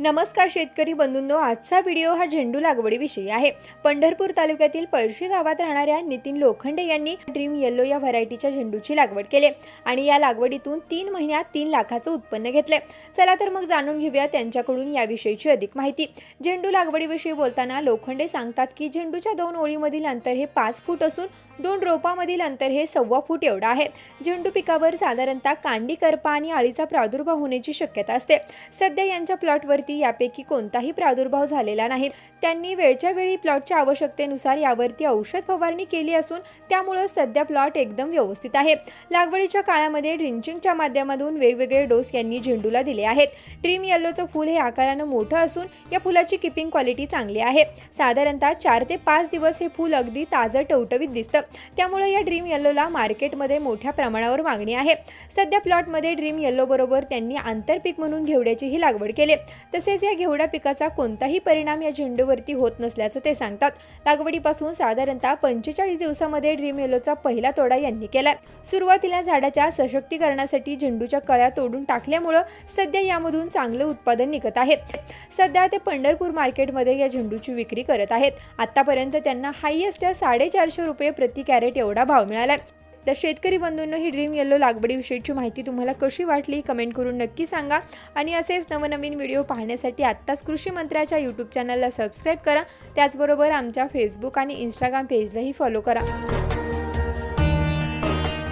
नमस्कार शेतकरी बंधूंनो आजचा व्हिडिओ हा झेंडू लागवडीविषयी आहे. पंढरपूर तालुक्यातील पळशी गावात राहणाऱ्या नितीन लोखंडे यांनी ड्रीम येल्लो या व्हरायटीच्या झेंडूची लागवड केली आणि या लागवडीतून तीन महिन्यात तीन लाखाचं उत्पन्न घेतले चला तर मग जाणून घेऊया त्यांच्याकडून याविषयीची अधिक माहिती. झेंडू लागवडीविषयी बोलताना लोखंडे सांगतात की झेंडूच्या दोन ओळीमधील अंतर हे पाच फूट असून दोन रोपामधील अंतर हे सव्वा फूट एवढं आहे. झेंडू पिकावर साधारणतः कांडी करपा आणि अळीचा प्रादुर्भाव होण्याची शक्यता असते. सध्या यांच्या प्लॉटवरती यापैकी कोणताही प्रादुर्भाव झालेला नाही. त्यांनी वेळच्या वेळी प्लॉटच्या आवश्यकतेनुसार यावरती औषध फवारणी केली असून त्यामुळं सध्या प्लॉट एकदम व्यवस्थित आहे. लागवडीच्या काळामध्ये ड्रिंचिंगच्या माध्यमातून वेगवेगळे डोस यांनी झेंडूला दिले आहेत. ड्रीम येल्लोचं फूल हे आकारानं मोठं असून या फुलाची किपिंग क्वालिटी चांगली आहे. साधारणतः चार ते पाच दिवस हे फूल अगदी ताजं टवटवीत दिसतं. त्यामुळे या ड्रीम येल्लोला मार्केटमध्ये मोठ्या प्रमाणावर मागणी आहे. सध्या प्लॉटमध्ये ड्रीम येल्लो बरोबर त्यांनी आंतरपीक म्हणून घेवड्याचीही लागवड केली तसेच या घेवडा पिकाचा कोणताही परिणाम या झेंडूवरती होत नसल्याचं ते सांगतात. लागवडीपासून साधारणतः पंचेचाळीस दिवसामध्ये ड्रीम येलोचा पहिला तोडा यांनी केलाय. सुरुवातीला झाडाच्या सशक्तीकरणासाठी झेंडूच्या कळ्या तोडून टाकल्यामुळं सध्या यामधून चांगलं उत्पादन निघत आहे. सध्या ते पंढरपूर मार्केटमध्ये या झेंडूची विक्री करत आहेत. आतापर्यंत त्यांना हायएस्ट साडेचारशे रुपये प्रति कॅरेट एवढा भाव मिळालाय. तर शेतकरी बंधूंनो ही ड्रीम येल्लो लागवडीविषयीची माहिती तुम्हाला कशी वाटली कमेंट करून नक्की सांगा. आणि असेच नवनवीन व्हिडिओ पाहण्यासाठी आत्ताच कृषी मंत्र्याच्या यूट्यूब चॅनलला सबस्क्राईब करा. त्याचबरोबर आमच्या फेसबुक आणि इंस्टाग्राम पेजलाही फॉलो करा.